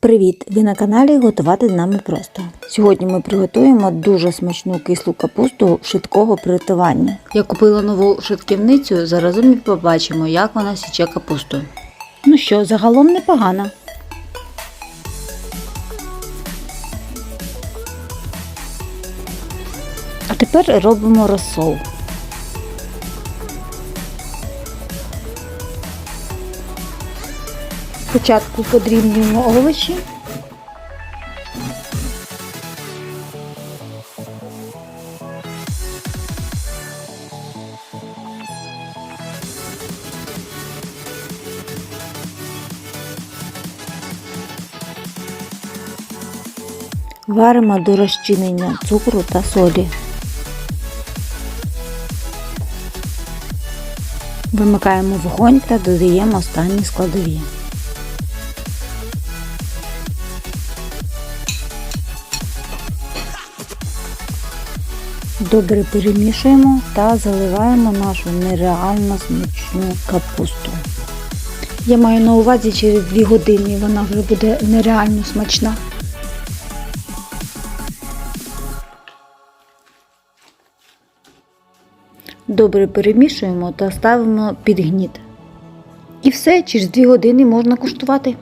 Привіт! Ви на каналі Готувати з нами просто. Сьогодні ми приготуємо дуже смачну кислу капусту швидкого приготування. Я купила нову швидківницю, заразом і побачимо, як вона січе капусту. Ну що, загалом непогано. А тепер робимо розсол. Спочатку подрібнюємо овочі. Варимо до розчинення цукру та солі. Вимикаємо вогонь та додаємо останні складові. Добре перемішуємо та заливаємо нашу нереально смачну капусту. Я маю на увазі через 2 години вона вже буде нереально смачна. Добре перемішуємо та ставимо під гніт. І все, через 2 години можна куштувати.